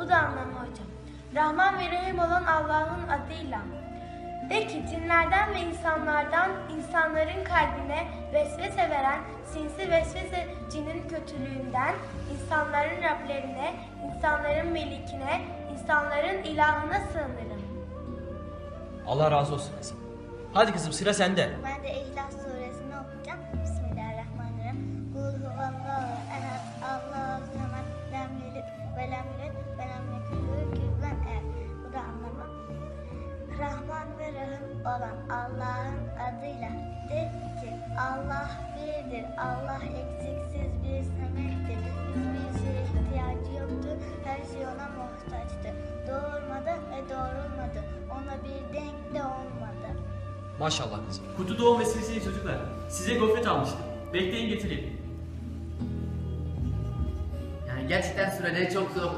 Bu da anlamı hocam. Rahman ve Rahim olan Allah'ın adıyla. De ki cinlerden ve insanlardan insanların kalbine vesvese veren sinsi vesvese cinin kötülüğünden, insanların Rablerine, insanların melikine, insanların ilahına sığınırım. Allah razı olsun kızım. Hadi kızım sıra sende. Ben de olan Allah'ın adıyla de ki Allah birdir. Allah eksiksiz bir semektir. Hiçbir şeye ihtiyacı yoktur. Her şey ona muhtaçtır. Doğurmadı ve doğrulmadı. Ona bir denk de olmadı. Maşallah kızım. Kutu doğum meselesi çocuklar. Size gofret almıştım. Bekleyin getireyim. Yani gerçekten süreleri çok zor.